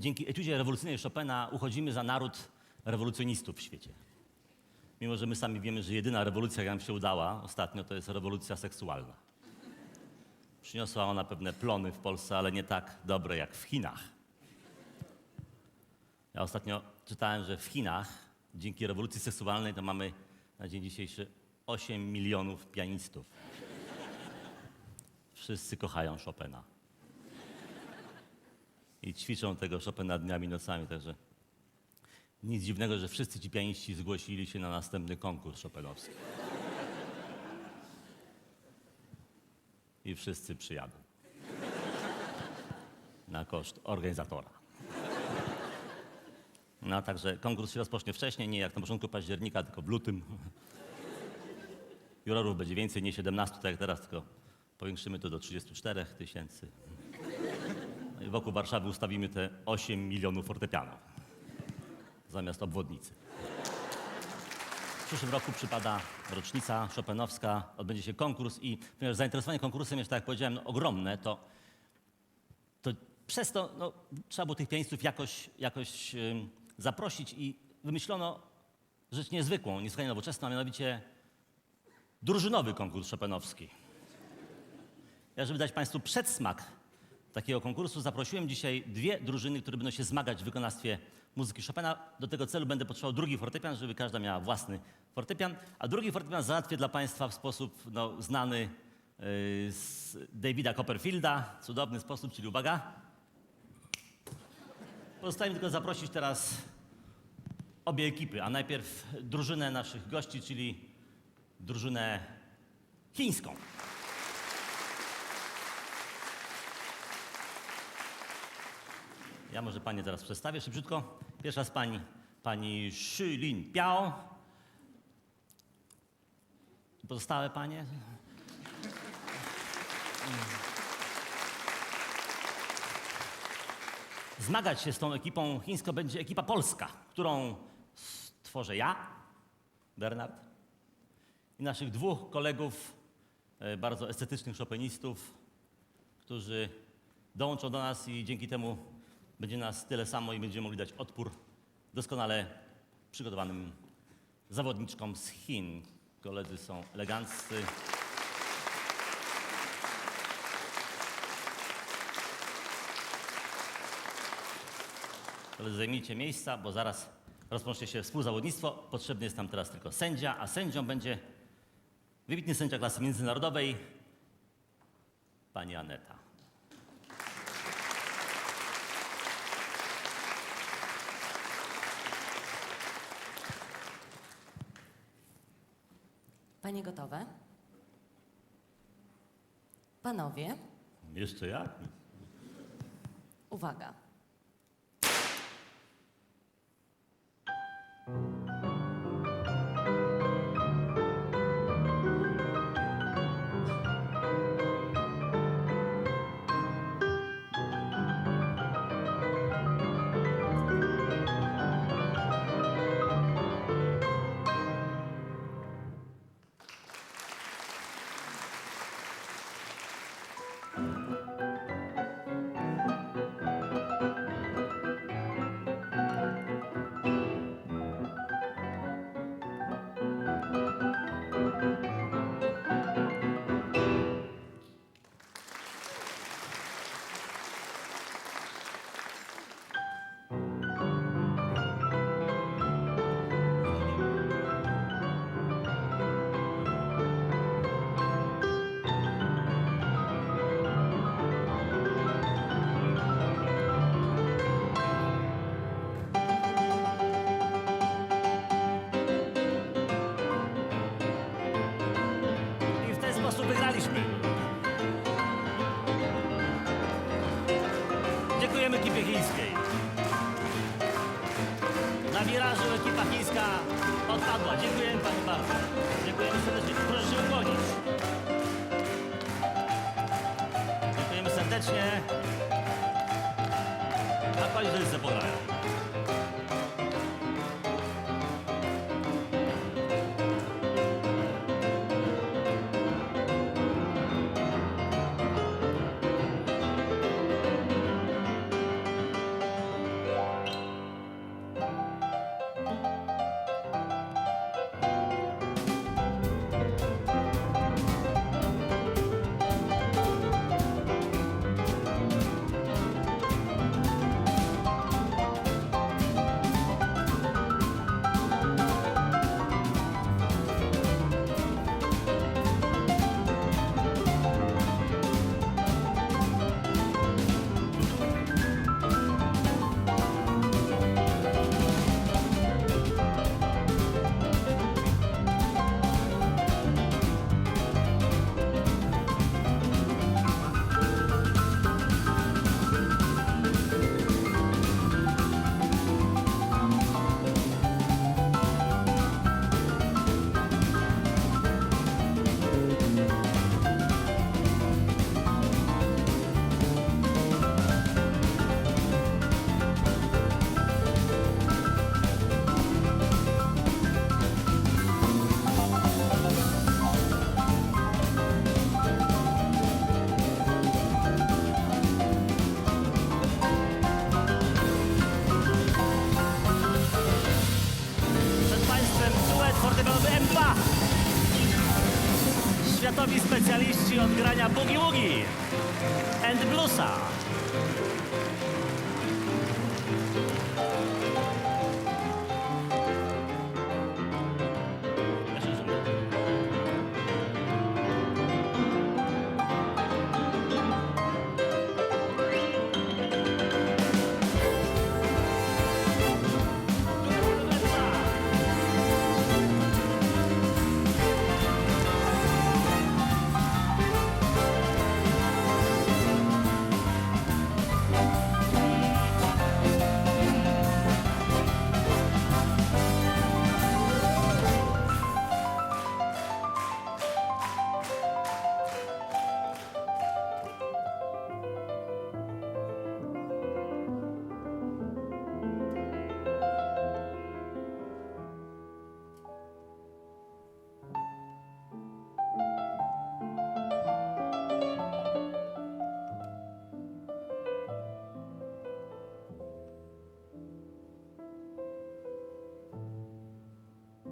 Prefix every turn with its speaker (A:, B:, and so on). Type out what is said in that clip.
A: dzięki etiudzie rewolucyjnej Chopina uchodzimy za naród rewolucjonistów w świecie. Mimo, że my sami wiemy, że jedyna rewolucja, jaka nam się udała ostatnio, to jest rewolucja seksualna. Przyniosła ona pewne plony w Polsce, ale nie tak dobre jak w Chinach. Ja ostatnio czytałem, że w Chinach dzięki rewolucji seksualnej to mamy na dzień dzisiejszy 8 milionów pianistów. Wszyscy kochają Chopina. I ćwiczą tego Chopina dniami, nocami, także nic dziwnego, że wszyscy ci pianiści zgłosili się na następny konkurs Chopinowski. I wszyscy przyjadą. Na koszt organizatora. No, także konkurs się rozpocznie wcześniej, nie jak na początku października, tylko w lutym. Jurorów będzie więcej, nie 17, tak jak teraz, tylko powiększymy to do 34 tysięcy. Wokół Warszawy ustawimy te 8 milionów fortepianów zamiast obwodnicy. W przyszłym roku przypada rocznica Chopinowska, odbędzie się konkurs i ponieważ zainteresowanie konkursem jest, tak jak powiedziałem, no, ogromne, to, to przez to no, trzeba było tych pianistów jakoś, jakoś ym, zaprosić i wymyślono rzecz niezwykłą, niesłychanie nowoczesną, a mianowicie drużynowy konkurs Chopinowski. Ja, żeby dać Państwu przedsmak takiego konkursu, zaprosiłem dzisiaj dwie drużyny, które będą się zmagać w wykonawstwie muzyki Chopina. Do tego celu będę potrzebował drugi fortepian, żeby każda miała własny fortepian, a drugi fortepian załatwię dla Państwa w sposób no, znany yy, z Davida Copperfielda, cudowny sposób, czyli uwaga. Pozostaje mi tylko zaprosić teraz obie ekipy, a najpierw drużynę naszych gości, czyli drużynę chińską. Ja może panie teraz przedstawię szybciutko. Pierwsza z pań, pani Shilin Piao. Pozostałe panie? Zmagać się z tą ekipą chińską będzie ekipa polska, którą stworzę ja, Bernard, i naszych dwóch kolegów, e, bardzo estetycznych chopinistów, którzy dołączą do nas i dzięki temu będzie nas tyle samo i będziemy mogli dać odpór doskonale przygotowanym zawodniczkom z Chin. Koledzy są eleganccy. Koledzy, zajmijcie miejsca, bo zaraz rozpocznie się współzawodnictwo. Potrzebny jest nam teraz tylko sędzia, a sędzią będzie wybitny sędzia klasy międzynarodowej, pani Aneta.
B: Panie gotowe? Panowie,
A: Jeszcze jak?
B: uwaga. Na wirażu ekipa chińska odpadła. Dziękujemy Pani bardzo. Dziękujemy serdecznie. Proszę się ukłonić. Dziękujemy serdecznie. A Pani sobie pograją.
A: specjaliści od grania boogie woogie and bluesa.